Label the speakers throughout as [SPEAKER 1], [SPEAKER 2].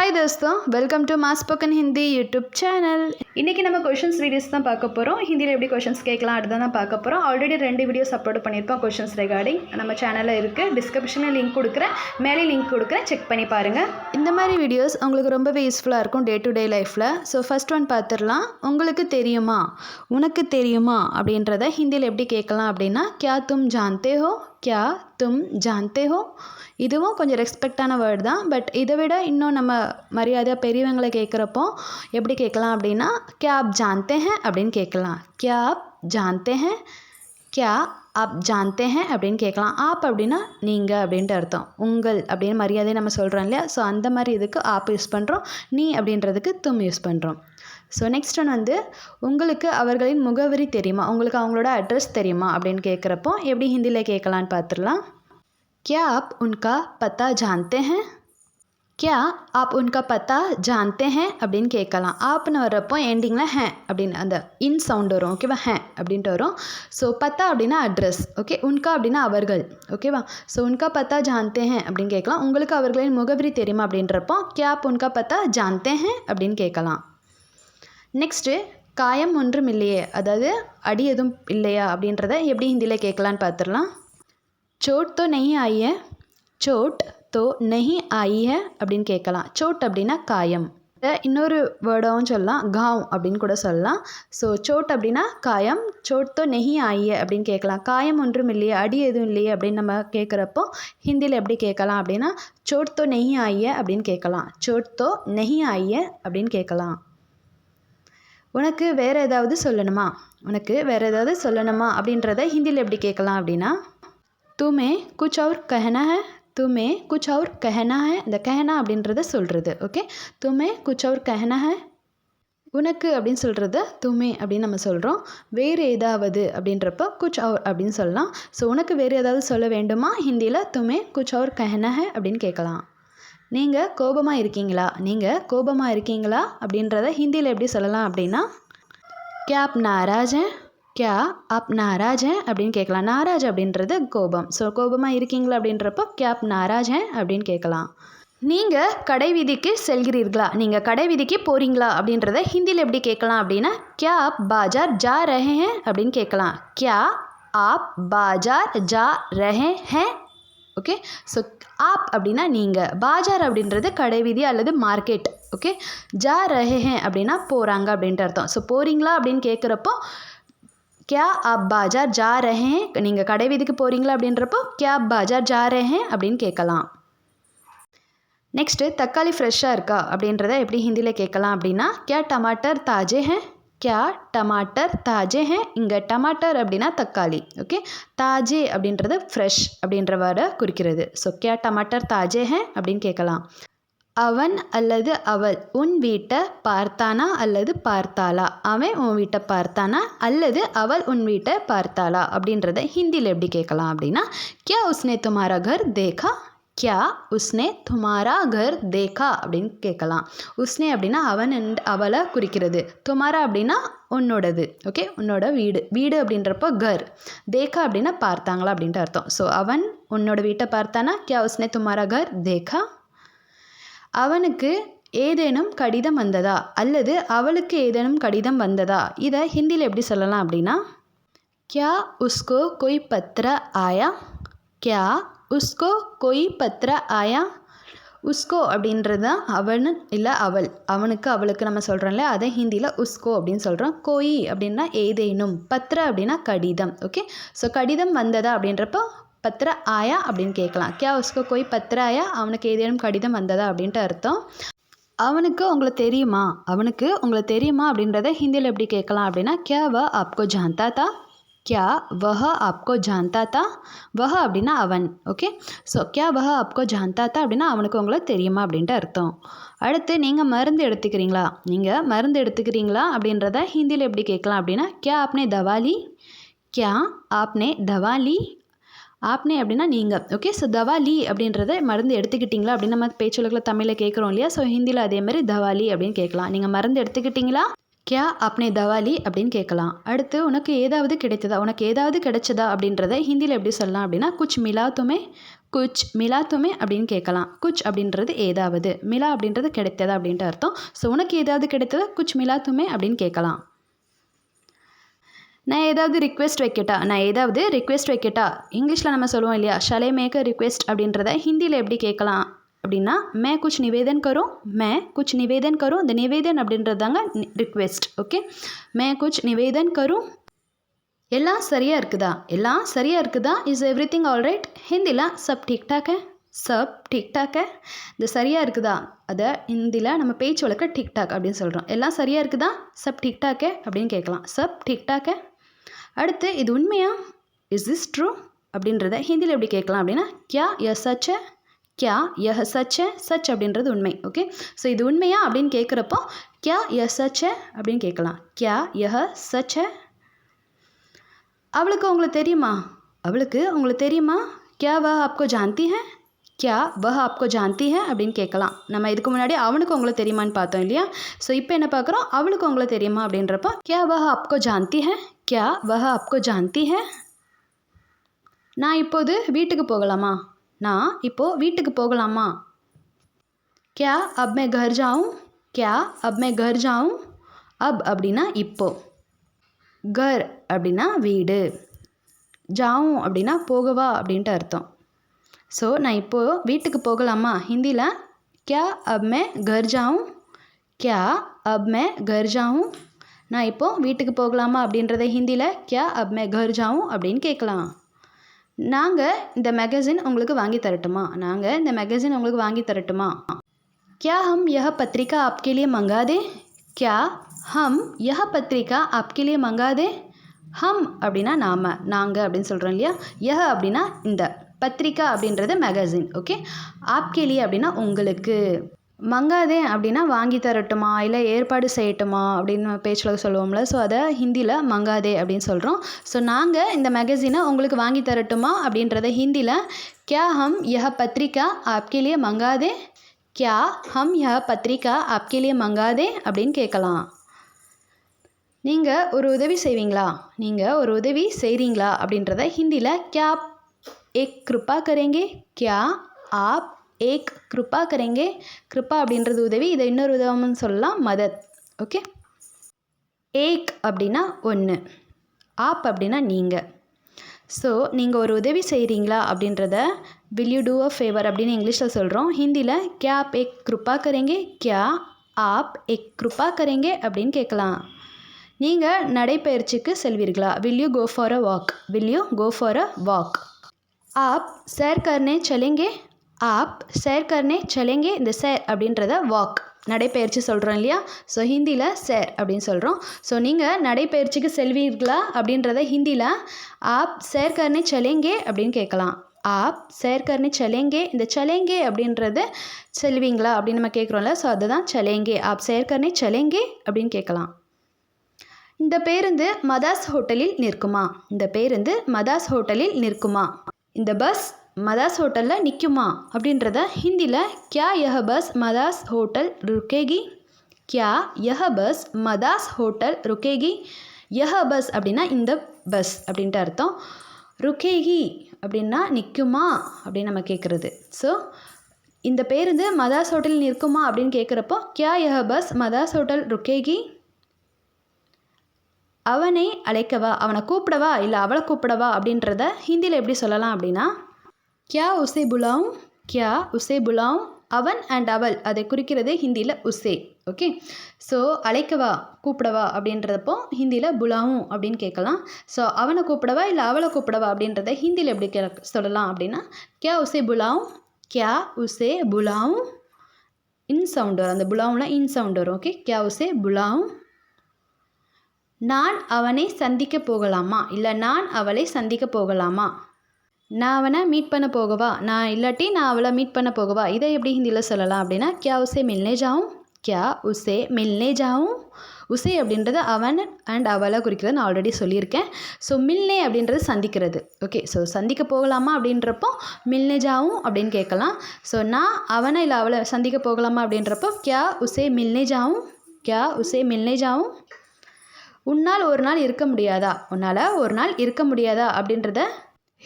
[SPEAKER 1] Hi தோஸ்தோ welcome to mass spoken Hindi YouTube channel இன்றைக்கி நம்ம questions videos தான் பார்க்க போகிறோம் ஹிந்தியில் எப்படி கொஷின்ஸ் கேட்கலாம் அடுத்து தான் பார்க்க போகிறோம் ஆல்ரெடி ரெண்டு வீடியோஸ் அப்லோட் பண்ணியிருக்கோம் கொஷின்ஸ் ரெகார்டிங் நம்ம சேனலில் இருக்குது டிஸ்கிரிப்ஷனில் லிங்க் கொடுக்குறேன். மேலே லிங்க் கொடுக்குறேன். செக் பண்ணி பாருங்கள் இந்த மாதிரி வீடியோஸ் உங்களுக்கு ரொம்பவே யூஸ்ஃபுல்லாக இருக்கும் டே டு டே லைஃப்பில் ஸோ ஃபஸ்ட் ஒன் பார்த்துடலாம். உங்களுக்கு தெரியுமா? உனக்கு தெரியுமா? அப்படின்றத ஹிந்தியில் எப்படி கேட்கலாம் அப்படின்னா கியா தும் ஜான்தே ஹோ? கியா தும் ஜான்தே ஹோ இதுவும் கொஞ்சம் ரெஸ்பெக்டான வேர்டு தான். பட் இதை விட இன்னும் நம்ம மரியாதையாக பெரியவங்களை கேட்குறப்போ எப்படி கேட்கலாம் அப்படின்னா கியா ஆப் ஜான்தே ஹே அப்படின்னு கேட்கலாம். கியா ஆப் ஜான்தே ஹே கியா அப் ஜான்தே ஹே அப்படின்னு கேட்கலாம். ஆப் அப்படின்னா நீங்கள் அப்படின்ட்டு அர்த்தம். உங்கள் அப்படின்னு மரியாதை நம்ம சொல்கிறோம் இல்லையா? ஸோ அந்த மாதிரி இதுக்கு ஆப் யூஸ் பண்ணுறோம் நீ அப்படின்றதுக்கு தும் யூஸ் பண்ணுறோம் ஸோ நெக்ஸ்ட் ஒன் வந்து உங்களுக்கு அவர்களின் முகவரி தெரியுமா? உங்களுக்கு அவங்களோட அட்ரஸ் தெரியுமா? அப்படின்னு கேட்குறப்போ எப்படி ஹிந்தியில் கேட்கலான்னு பார்த்துடலாம். கியா ஆப் உன்கா பத்தா ஜான்தே ஹே கியா ஆப் உன்கா பத்தா ஜான்தே ஹேன் அப்படின்னு கேட்கலாம் ஆப்னு வர்றப்போ எண்டிங்கில் ஹே அப்படின்னு அந்த இன் சவுண்ட் வரும் ஓகேவா ஹே அப்படின்ட்டு வரும் ஸோ பத்தா அப்படின்னா அட்ரஸ் ஓகே உன்கா அப்படின்னா அவர்கள் ஓகேவா ஸோ உன்கா பத்தா ஜான்தே ஹேன் அப்படின்னு கேட்கலாம் உங்களுக்கு அவர்களின் முகவரி தெரியுமா அப்படின்றப்போ கியா ஆப் உன்கா பத்தா ஜான்தே ஹேன் அப்படின்னு கேட்கலாம் நெக்ஸ்ட்டு காயம் ஒன்றும் இல்லையே அதாவது அடி எதுவும் இல்லையா அப்படின்றத எப்படி ஹிந்தியில் கேட்கலான்னு பார்த்துடலாம் சோட் தோ நெய் ஆயே சோட் தோ நெஹி ஆயி அப்படின்னு கேட்கலாம். சோட் அப்படின்னா காயம். இன்னொரு வேர்டாகவும் சொல்லலாம். காவ் அப்படின்னு கூட சொல்லலாம். ஸோ சோட் அப்படின்னா காயம். சோட் தோ நெஹி ஆய அப்படின்னு கேட்கலாம். காயம் ஒன்றும் இல்லையே அடி எதுவும் இல்லையே அப்படின்னு நம்ம கேட்குறப்போ ஹிந்தியில் எப்படி கேட்கலாம் அப்படின்னா சோட் தோ நெஹி ஆயிய அப்படின்னு கேட்கலாம். சோட் தோ நெஹி ஆயிய அப்படின்னு கேட்கலாம். உனக்கு வேறு ஏதாவது சொல்லணுமா? உனக்கு வேறு ஏதாவது சொல்லணுமா அப்படின்றத ஹிந்தியில் எப்படி கேட்கலாம் அப்படின்னா தூமே குச் அவர் கஹனா ஹே? तुम्हें कुछ और कहना है இந்த कहना அப்படின்றத சொல்கிறது ஓகே तुम्हें कुछ और कहना है உனக்கு அப்படின்னு சொல்கிறத துமே அப்படின்னு நம்ம சொல்கிறோம் வேறு ஏதாவது அப்படின்றப்ப குச் அவர் அப்படின்னு சொல்லலாம் ஸோ உனக்கு வேறு ஏதாவது சொல்ல வேண்டுமா ஹிந்தியில் துமே குச் அவர் கஹனா ஹே அப்படின்னு கேட்கலாம் நீங்கள் கோபமாக இருக்கீங்களா நீங்கள் கோபமாக இருக்கீங்களா அப்படின்றத ஹிந்தியில் எப்படி சொல்லலாம் அப்படின்னா क्या आप கியா ஆப் நாராஜ் அப்படின்னு கேட்கலாம். நாராஜ் அப்படின்றது கோபம். ஸோ கோபமாக இருக்கீங்களா அப்படின்றப்போ கியா அப் நாராஜ் அப்படின்னு கேட்கலாம். நீங்கள் கடை கடைவீதிக்கு செல்கிறீர்களா? நீங்கள் கடைவீதிக்கு போகிறீங்களா அப்படின்றத ஹிந்தியில் எப்படி கேட்கலாம் அப்படின்னா கியா அப் பாஜார் ஜா ரஹே ஹே அப்படின்னு கேட்கலாம். கியா ஆப் பாஜார் ஜா ரஹே ஹேன் ஓகே ஸோ ஆப் அப்படின்னா நீங்கள் பாஜார் அப்படின்றது கடைவீதி அல்லது மார்க்கெட். ஓகே ஜா ரஹே ஹேன் அப்படின்னா போகிறாங்க அப்படின்ட்டு அர்த்தம். ஸோ போகிறீங்களா அப்படின்னு கேட்குறப்போ கியா ஆப் பாஜார் ஜா ரஹேன் நீங்கள் கடை வீதிக்கு போகிறீங்களா அப்படின்றப்போ கியா பாஜார் ஜா ரஹேன் அப்படின்னு கேட்கலாம். நெக்ஸ்ட்டு தக்காளி ஃப்ரெஷ்ஷாக இருக்கா அப்படின்றத எப்படி ஹிந்தியில் கேட்கலாம் அப்படின்னா கியா டமாட்டர் தாஜே ஹே கியா டமாட்டர் தாஜே ஹே இங்கே டமாட்டர் அப்படின்னா தக்காளி ஓகே தாஜே அப்படின்றது ஃப்ரெஷ் அப்படின்ற வர குறிக்கிறது. ஸோ கியா டமாட்டர் தாஜே ஹே அப்படின்னு கேட்கலாம். அவன் அல்லது அவள் உன் வீட்டை பார்த்தானா அல்லது பார்த்தாளா? அவன் உன் வீட்டை பார்த்தானா அல்லது அவள் உன் வீட்டை பார்த்தாளா? அப்படின்றத ஹிந்தியில் எப்படி கேட்கலாம் அப்படின்னா கியா உஸ்னே துமாரா கர் தேகா? கியா உஸ்னே துமாரா கர் தேகா? அப்படின்னு கேட்கலாம். உஸ்னே அப்படின்னா அவன் அவளை குறிக்கிறது. துமாரா அப்படின்னா உன்னோடது ஓகே உன்னோட வீடு. வீடு அப்படின்றப்போ கர். தேகா அப்படின்னா பார்த்தாங்களா அப்படின்ட்டு அர்த்தம். ஸோ அவன் உன்னோட வீட்டை பார்த்தானா? கியா உஸ்னே துமாரா கர் தேகா? அவனுக்கு ஏதேனும் கடிதம் வந்ததா? அல்லது அவளுக்கு ஏதேனும் கடிதம் வந்ததா? இதை ஹிந்தியில் எப்படி சொல்லலாம் அப்படின்னா கியா உஸ்கோ கொய் பத்ர ஆயா? கியா உஸ்கோ கொய் பத்ர ஆயா? உஸ்கோ அப்படின்றது தான் அவனு இல்லை அவள். அவனுக்கு அவளுக்கு நம்ம சொல்கிறோம்ல அதை ஹிந்தியில் உஸ்கோ அப்படின்னு சொல்கிறோம் கொய் அப்படின்னா ஏதேனும். பத்ர அப்படின்னா கடிதம். ஓகே? ஸோ கடிதம் வந்ததா அப்படின்றப்போ பத்திர ஆயா அப்படின்னு கேட்கலாம். கியா உஸ்கோ கோய் பத்திர ஆயா அவனுக்கு ஏதேனும் கடிதம் வந்ததா அப்படின்ட்டு அர்த்தம். அவனுக்கு உங்களை தெரியுமா? அவனுக்கு உங்களை தெரியுமா அப்படின்றத ஹிந்தியில் எப்படி கேட்கலாம் அப்படின்னா கியா வ ஆப்கோ ஜான்தா தா? கியா வஹ ஆப்கோ ஜான்தா தா? வஹ அப்படின்னா அவன். ஓகே? ஸோ கியா வஹ ஆப்கோ ஜான்தா தா? அப்படின்னா அவனுக்கு உங்களை தெரியுமா அப்படின்ட்டு அர்த்தம். அடுத்து நீங்கள் மருந்து எடுத்துக்கிறீங்களா? நீங்கள் மருந்து எடுத்துக்கிறீங்களா? அப்படின்றத ஹிந்தியில் எப்படி கேட்கலாம் அப்படின்னா கியா ஆப்னே தவாலி? கியா ஆப்னே தவாலி? ஆப்னே அப்படின்னா நீங்கள் ஓகே ஸோ தவாலி அப்படின்றத மருந்து எடுத்துக்கிட்டிங்களா? அப்படின்னு நம்ம பேச்சுலகில் தமிழில் கேட்குறோம் இல்லையா? ஸோ ஹிந்தியில் அதே மாதிரி தவாலி அப்படின்னு கேட்கலாம். நீங்கள் மருந்து எடுத்துக்கிட்டிங்களா? கியா அப்னே தவாலி அப்படின்னு கேட்கலாம். அடுத்து உனக்கு ஏதாவது கிடைத்ததா? உனக்கு ஏதாவது கிடைச்சதா அப்படின்றத ஹிந்தியில் எப்படி சொல்லலாம் அப்படின்னா குச் மிலாத்துமே குச் மிலாத்துமே அப்படின்னு கேட்கலாம். குச் அப்படின்றது ஏதாவது. மிலா அப்படின்றது கிடைத்ததா அப்படின்ட்டு அர்த்தம். ஸோ உனக்கு ஏதாவது கிடைத்ததா? குச் மிலாத்துமே அப்படின்னு கேட்கலாம். நான் ஏதாவது ரிக்வெஸ்ட் வைக்கட்டா? நான் ஏதாவது ரிக்வெஸ்ட் வைக்கட்டா? இங்கிலீஷில் நம்ம சொல்லுவோம் இல்லையா? ஷலே மேக் ரிக்வெஸ்ட் அப்படின்றத ஹிந்தியில் எப்படி கேட்கலாம்? அப்படின்னா மே குச் நிவேதன் கரும் மே குச் நிவேதன் கரும் இந்த நிவேதன் அப்படின்றது தாங்க ரிக்வெஸ்ட் ஓகே மே குச் நிவேதன் கரும் எல்லாம் சரியாக இருக்குதா? எல்லாம் சரியாக இருக்குதா? இஸ் எவ்ரி திங் ஆல்ரைட் ஹிந்தியில் சப் டிக்டாக் சப் டிக்டாக் ஹே இந்த சரியாக இருக்குதா? அதை ஹிந்தியில் நம்ம பேச்சு வழக்க டிக்டாக் அப்படின்னு சொல்கிறோம் எல்லாம் சரியாக இருக்குதா? சப் டிக்டாக் அப்படின்னு கேட்கலாம். சப் டிக்டாக் அடுத்து இது உண்மையா? இஸ் திஸ் ட்ரூ அப்படின்றத ஹிந்தியில் எப்படி கேட்கலாம் அப்படின்னா கியா எஸ் சச் கியா யஹ சச் சச் அப்படின்றது உண்மை ஓகே ஸோ இது உண்மையா அப்படின்னு கேட்குறப்போ கியா எஸ் சச் அப்படின்னு கேட்கலாம். கியா யஹ சச் அவளுக்கு உங்களுக்கு தெரியுமா? அவளுக்கு உங்களுக்கு தெரியுமா? கியா வ ஆப்கோ ஜாந்தி ஹே? கியா வஹ ஆப்கோ ஜாந்தி ஹே? அப்படின்னு கேட்கலாம். நம்ம இதுக்கு முன்னாடி அவனுக்கு உங்களை தெரியுமான்னு பார்த்தோம் இல்லையா? ஸோ இப்போ என்ன பார்க்குறோம்? அவளுக்கு உங்களை தெரியுமா அப்படின்றப்போ கியா வஹ ஆப்கோ ஜாந்தி ஹே? கியா வஹ ஆப்கோ ஜான்தி ஹே நான் இப்போது வீட்டுக்கு போகலாமா நான் இப்போது வீட்டுக்கு போகலாமா கியா அப் மே கர் ஜாவும் கியா அப் மே கர் ஜாவும் அப் அப்படின்னா இப்போ கர் அப்படின்னா வீடு ஜாவும் அப்படின்னா போகவா அப்படின்ட்டு அர்த்தம் ஸோ நான் இப்போது வீட்டுக்கு போகலாமா ஹிந்தியில் கியா அப் மே கர் ஜாவும் கியா அப் மே கர் ஜாவும் நான் இப்போது வீட்டுக்கு போகலாமா அப்படின்றத ஹிந்தியில் கியா அப் மே கர் ஜாவும் அப்படின்னு கேட்கலாம். நாங்கள் இந்த மேகசின் உங்களுக்கு வாங்கி தரட்டுமா? நாங்கள் இந்த மேகசின் உங்களுக்கு வாங்கி தரட்டுமா? கியா ஹம் யஹ பத்திரிக்கா ஆப்கே லியே மங்கா கியா ஹம் யஹ பத்திரிக்கா ஆப்கே லியே மங்கா ஹம் அப்படின்னா நாம் நாங்கள் அப்படின்னு சொல்கிறோம் இல்லையா? யஹ அப்படின்னா இந்த பத்திரிக்கா அப்படின்றது மேகசின் ஓகே ஆப்கேலி அப்படின்னா உங்களுக்கு. மங்காதே அப்படின்னா வாங்கி தரட்டுமா? இல்லை ஏற்பாடு செய்யட்டுமா? அப்படின்னு பேச்சில் சொல்லுவோம்ல. ஸோ அதை ஹிந்தியில் மங்காதே அப்படின்னு சொல்கிறோம் ஸோ நாங்கள் இந்த மேகசினை உங்களுக்கு வாங்கி தரட்டுமா? அப்படின்றத ஹிந்தியில் கியா ஹம் யஹ பத்திரிக்கா ஆப்கே மங்காதே? கியா ஹம் யஹ பத்திரிக்கா ஆப்கே மங்காதே? அப்படின்னு கேட்கலாம். நீங்கள் ஒரு உதவி செய்வீங்களா? நீங்கள் ஒரு உதவி செய்கிறீங்களா அப்படின்றத ஹிந்தியில் கியா ஏக் கிருப்பா கரேங்கே? கியா ஆப் ஏக் கிருப்பா கரேங்கே. கிருப்பா அப்படின்றது உதவி. இதை இன்னொரு உதவம்னு சொல்லலாம். மதத். ஓகே? ஏக் அப்படின்னா ஒன்று ஆப் அப்படின்னா நீங்கள் ஸோ நீங்கள் ஒரு உதவி செய்கிறீங்களா அப்படின்றத will you do a favour அப்படின்னு இங்கிலீஷில் சொல்கிறோம் ஹிந்தியில் கே ஆப் எக் கிருப்பா கரேங்கே கியா ஆப் எக் கிருப்பா கரேங்கே அப்படின்னு கேட்கலாம். நீங்கள் நடைப்பயிற்சிக்கு செல்வீர்களா? Will you go for a walk will you go for a walk app சேர் கர்னே செலேங்கே ஆப் சேர் கர்னே चलेंगे இந்த சேர் அப்படின்றத வாக் நடைப்பயிற்சி சொல்கிறோம் இல்லையா ஸோ ஹிந்தியில் சேர் அப்படின்னு சொல்கிறோம் ஸோ நீங்கள் நடைப்பயிற்சிக்கு செல்வீர்களா அப்படின்றத ஹிந்தியில் ஆப் சேர் கர்னே चलेंगे அப்படின்னு கேட்கலாம் ஆப் சேர் கர்னே चलेंगे இந்த चलेंगे அப்படின்றது செல்வீங்களா அப்படின்னு நம்ம கேட்குறோம்ல ஸோ அதுதான் चलेंगे ஆப் சேர் கர்னே चलेंगे அப்படின்னு கேட்கலாம் இந்த பேருந்து மதாஸ் ஹோட்டலில் நிற்குமா இந்த பேருந்து மதாஸ் ஹோட்டலில் நிற்குமா இந்த பஸ் மதாஸ் ஹோட்டலில் நிற்குமா அப்படின்றத ஹிந்தியில் கியா யஹ பஸ் மதாஸ் ஹோட்டல் ருக்கேகி? கியா யஹ பஸ் மதாஸ் ஹோட்டல் ருக்கேகி? யஹ பஸ் அப்படின்னா இந்த பஸ் அப்படின்ட்டு அர்த்தம். ருக்கேகி அப்படின்னா நிற்குமா அப்படின்னு நம்ம கேட்குறது ஸோ இந்த பேருந்து மதாஸ் ஹோட்டலில் நிற்குமா? அப்படின்னு கேட்குறப்போ கியா யஹ பஸ் மதாஸ் ஹோட்டல் ருக்கேகி? அவனை அழைக்கவா? அவனை கூப்பிடவா? இல்லை அவளை கூப்பிடவா? அப்படின்றத ஹிந்தியில் எப்படி சொல்லலாம் அப்படின்னா கியா உசே புலாம்? கியா உசே புலாம். அவன் அண்ட் அவள். அதை குறிக்கிறது ஹிந்தியில் உசே. ஓகே? ஸோ அழைக்கவா கூப்பிடவா அப்படின்றப்போ ஹிந்தியில் புலாவும் அப்படின்னு கேட்கலாம். ஸோ அவனை கூப்பிடவா இல்லை அவளை கூப்பிடவா அப்படின்றத ஹிந்தியில் எப்படி கே சொல்லலாம் அப்படின்னா கியா உசே புலாவும் கியா உசே புலாவும் இன் சவுண்ட் வரும். அந்த புலாவும்லாம் இன் சவுண்ட் வரும். ஓகே? கியா உசே புலாவும் நான் அவனை சந்திக்க போகலாமா? இல்லை நான் அவளை சந்திக்க போகலாமா? நான் அவனை மீட் பண்ண போகவா? நான் இல்லாட்டி நான் அவளை மீட் பண்ண போகவா? இதை எப்படி ஹிந்தியில் சொல்லலாம் அப்படின்னா கியா உசே மில்னே ஜாவும்? கியா உசே மில்னே ஜாவும்? உசே அப்படின்றது அவன் அண்ட் அவளை குறிக்கிறது நான் ஆல்ரெடி சொல்லியிருக்கேன். ஸோ மில்னே அப்படின்றது சந்திக்கிறது. ஓகே ஸோ சந்திக்க போகலாமா அப்படின்றப்போ மில்னே ஜாவும்? அப்படின்னு கேட்கலாம். ஸோ நான் அவனை இல்லை அவளை சந்திக்க போகலாமா அப்படின்றப்போ கியா உசே மில்னே ஜாவும்? கியா உசே மில்னே ஜாவும்? உன்னால் ஒரு நாள் இருக்க முடியாதா? உன்னால் ஒரு நாள் இருக்க முடியாதா அப்படின்றத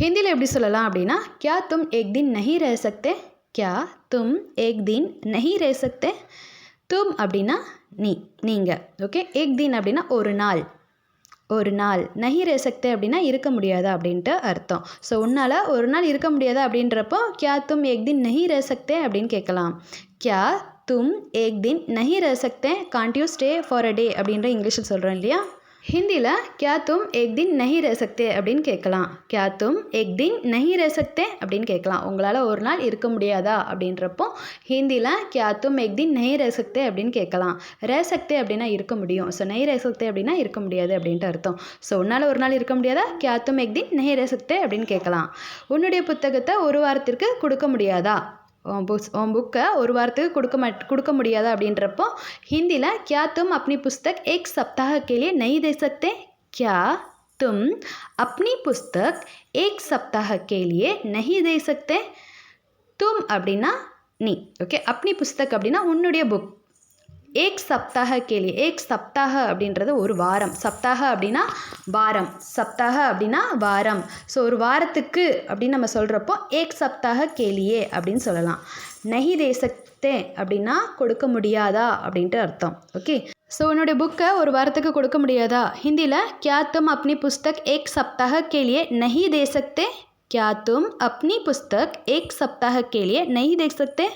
[SPEAKER 1] ஹிந்தியில் எப்படி சொல்லலாம் அப்படின்னா கியா தும் ஏக் தின் நஹி ரே சக்தே? கியா தும் ஏக் தின் நஹி ரே சக்தே? தும் அப்படின்னா நீ நீங்கள் ஓகே? ஏக் தின் அப்படின்னா ஒரு நாள். ஒரு நாள். நகி ரசக்தி அப்படின்னா இருக்க முடியாது? அப்படின்ட்டு அர்த்தம். ஸோ உன்னால் ஒரு நாள் இருக்க முடியாது அப்படின்றப்போ கியா தும் ஏக் தின் நகி ரசக்தே அப்படின்னு கேட்கலாம். கியா தும் ஏக் தின் நகி ரசக்தே can't you stay for a day அப்படின்ற இங்கிலீஷில் சொல்கிறோம் இல்லையா? ஹிந்தியில் கியா தும் ஏக் தின் நஹி ரே சக்தே அப்படின்னு கேட்கலாம் கியா தும் ஏக் தின் நஹி ரே சக்தே அப்படின்னு கேட்கலாம் உங்களால் ஒரு நாள் இருக்க முடியாதா அப்படின்றப்போ ஹிந்தியில் கியா தும் ஏக் தின் நஹி ரே சக்தே அப்படின்னு கேட்கலாம் ரே சக்தே அப்படின்னா இருக்க முடியும். ஸோ நஹி ரே சக்தே அப்படின்னா இருக்க முடியாது அப்படின்ட்டு அர்த்தம். ஸோ உன்னால் ஒரு நாள் இருக்க முடியாதா? கியா தும் ஏக் தின் நஹி ரே சக்தே அப்படின்னு கேட்கலாம் உன்னுடைய புத்தகத்தை ஒரு வாரத்திற்கு கொடுக்க முடியாதா? உன் புக்ஸ் உன் புக்கை ஒரு வாரத்துக்கு கொடுக்க மாட் கொடுக்க முடியாதா அப்படின்றப்போ ஹிந்தியில் क्या तुम अपनी पुस्तक एक सप्ताह के लिए नहीं दे सकते क्या तुम अपनी पुस्तक एक सप्ताह के लिए नहीं दे सकते तुम அப்படின்னா நீ ஓகே அப்னி புஸ்தக் அப்படின்னா உன்னுடைய புக் ஏக் சப்தாக கேலி ஏக் சப்தாக அப்படின்றது ஒரு வாரம் சப்தாக அப்படின்னா வாரம் சப்தாக அப்படின்னா வாரம் ஸோ ஒரு வாரத்துக்கு அப்படின்னு நம்ம சொல்கிறப்போ ஏக் சப்தாக கேலியே அப்படின்னு சொல்லலாம் நஹி தேசத்தே அப்படின்னா கொடுக்க முடியாதா அப்படின்ட்டு அர்த்தம் ஓகே ஸோ உன்னுடைய புக்கை ஒரு வாரத்துக்கு கொடுக்க முடியாதா ஹிந்தியில் क्या तुम अपनी पुस्तक एक सप्ताह के लिए नहीं दे सकते क्या तुम अपनी पुस्तक एक सप्ताह के लिए नहीं दे सकते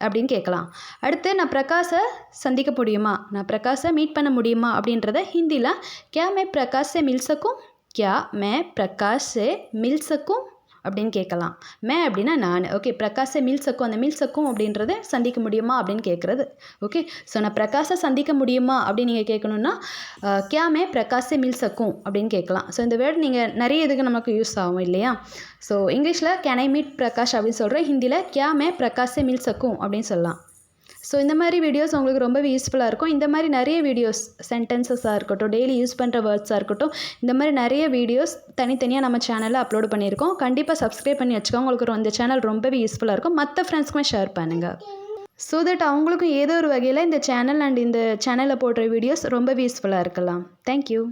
[SPEAKER 1] அப்படின்னு கேட்கலாம் அடுத்து நான் பிரகாஷை சந்திக்க முடியுமா நான் பிரகாஷை மீட் பண்ண முடியுமா அப்படின்றத ஹிந்தியில் क्या मैं प्रकाश से मिल सकूं क्या मैं प्रकाश से मिल सकूं அப்படின்னு கேட்கலாம். மே அப்படின்னா நான். ஓகே பிரகாச மில் சக்கும் அந்த மில் சக்கும் அப்படின்றத சந்திக்க முடியுமா அப்படின்னு கேட்குறது. ஓகே ஸோ நான் பிரகாஷை சந்திக்க முடியுமா அப்படின்னு நீங்கள் கேட்கணுன்னா கியா மே பிரகாச மில் சக்கும் அப்படின்னு கேட்கலாம். ஸோ இந்த வேர்டு நீங்கள் நிறைய இதுக்கு நமக்கு யூஸ் ஆகும் இல்லையா? ஸோ இங்கிலீஷில் கேன் ஐ மீட் பிரகாஷ்? அப்படின்னு சொல்கிறேன் ஹிந்தியில் கியா மே பிரகாச மில் சக்கும் அப்படின்னு சொல்லலாம். ஸோ இந்த மாதிரி வீடியோஸ் உங்களுக்கு ரொம்பவே யூஸ்ஃபுல்லாக இருக்கும். இந்த மாதிரி நிறைய வீடியோஸ் சென்டென்சஸாக இருக்கட்டும் டெய்லி யூஸ் பண்ணுற வேர்ட்ஸாக இருக்கட்டும் இந்த மாதிரி நிறைய வீடியோஸ் தனித்தனியாக நம்ம சேனலில் அப்லோட் பண்ணியிருக்கோம். கண்டிப்பாக சப்ஸ்கிரைப் பண்ணி வச்சுக்கோங்க. உங்களுக்கு இந்த சேனல் ரொம்பவே யூஸ்ஃபுல்லாக இருக்கும். மற்ற ஃப்ரெண்ட்ஸ்க்குமே ஷேர் பண்ணுங்கள் ஸோ தட் அவங்களுக்கும் ஏதோ ஒரு வகையில் இந்த சேனல் அண்ட் இந்த சேனலில் போடுற வீடியோஸ் ரொம்ப யூஸ்ஃபுல்லாக இருக்கலாம். தேங்க்யூ